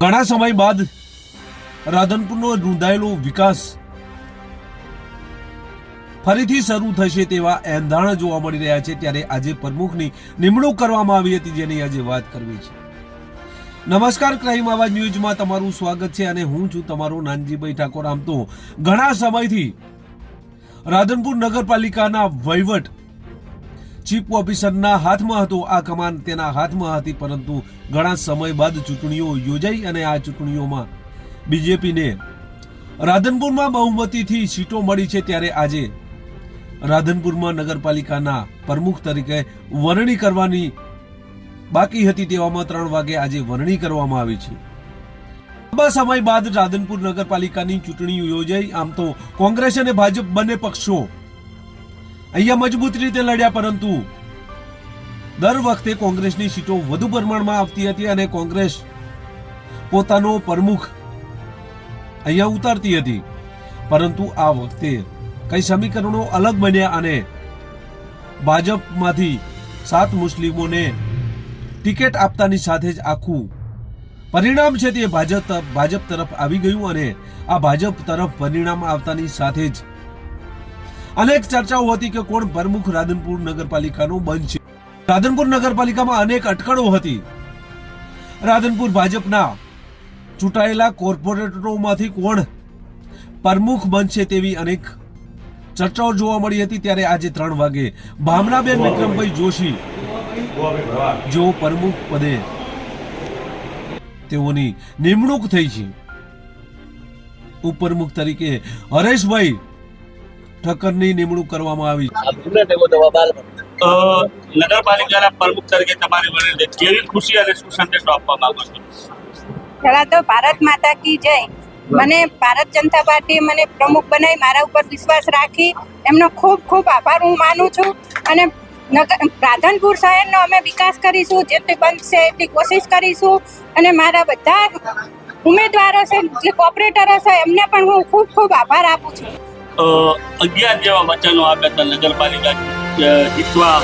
ઘણા સમય બાદ રાધનપુરનો નોંધાયેલો વિકાસ ફરીથી શરૂ થશે તેવા એંધાણ જોવા મળી રહ્યા છે ત્યારે આજે પ્રમુખની નિમણૂક કરવામાં આવી હતી જેની આજે વાત કરવી છે. નમસ્કાર, ક્રાઇમ આવાજ ન્યૂઝમાં તમારું સ્વાગત છે અને હું છું તમારો નાનજીભાઈ ઠાકોર. આમ તો ઘણા સમયથી રાધનપુર નગરપાલિકાના વહીવટ ચીફ ઓફિસરના હાથમાં હતો આ કમાન. તેના હાથમાં હતી, પરંતુ ઘણા સમય બાદ ચૂંટણીઓ યોજાઈ અને આ ચૂંટણીઓમાં બીજેપીને રાધનપુરમાં બહુમતીથી સીટો મળી છે ત્યારે આજે રાધનપુરમાં નગરપાલિકાના પ્રમુખ તરીકે વરણી કરવાની બાકી હતી તેવામાં ત્રણ વાગે આજે વરણી કરવામાં આવી છે. લાંબા સમય બાદ રાધનપુર નગરપાલિકાની ચૂંટણી યોજાઈ. આમ તો કોંગ્રેસ અને ભાજપ બંને પક્ષો અહીંયા મજબૂત રીતે લડ્યા પરંતુ દર વખતે કોંગ્રેસની સીટો વધુ પ્રમાણમાં આવતી હતી અને કોંગ્રેસ પોતાનો પ્રમુખ અહીંયા ઉતારતી હતી. પરંતુ આ વખતે કઈ સમીકરણો અલગ બન્યા અને ભાજપમાંથી સાત મુસ્લિમોને ટિકિટ આપતાની સાથે જ આખું પરિણામ છે તે ભાજપ ભાજપ તરફ આવી ગયું અને આ ભાજપ તરફ પરિણામ આવતાની સાથે જ અનેક ચર્ચાઓ હતી કે કોણ પ્રમુખ રાધનપુર નગરપાલિકાનું બનશે. રાધનપુર નગરપાલિકામાં અનેક અટકળો હતી. રાધનપુર ભાજપના ચૂંટાયેલા કોર્પોરેટરોમાંથી કોણ પ્રમુખ બનશે તેવી અનેક ચર્ચાઓ જોવા મળી હતી. ત્યારે આજે ત્રણ વાગે ભામરાબેન વિક્રમભાઈ જોશી જેઓ પ્રમુખ પદે તેઓની નિમણૂક થઈ છે. ઉપપ્રમુખ તરીકે હરેશભાઈ ઠક્કરની નિમણૂક કરવામાં આવી છે. નગરપાલિકાના પ્રમુખ તરીકે તમારી વરણી કેવી ખુશી અને શું સંદેશો આપવા માંગો છો? પહેલા તો ભારત માતા કી જય. મને ભારત જનતા પાર્ટી મને પ્રમુખ બનાવી મારા ઉપર વિશ્વાસ રાખી. એમનો ખૂબ ખૂબ આભાર હું માનું છું. અને નગર રાધનપુર શહેરનો અમે વિકાસ કરીશું જેટલી બનશે એટલી કોશિશ કરીશું. અને મારા બધા ઉમેદવારો છે જે કોપરેટરો છે એમને પણ હું ખૂબ ખૂબ આભાર આપું છું. અગિયાર જેવા વચનો આપ્યા હતા નગરપાલિકા જીતવા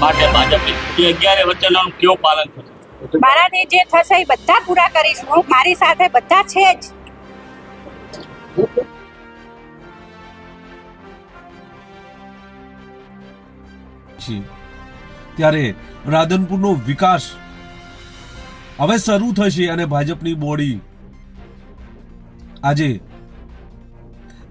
માટે ભાજપે. એ અગિયારે વચનોનું કેવું પાલન થશે? મારાથી જે થશે એ બધા પૂરા કરીશું મારી સાથે બધા છે જ. ત્યારે રાધનપુરનો વિકાસ હવે શરૂ થશે અને ભાજપની બોડી આજે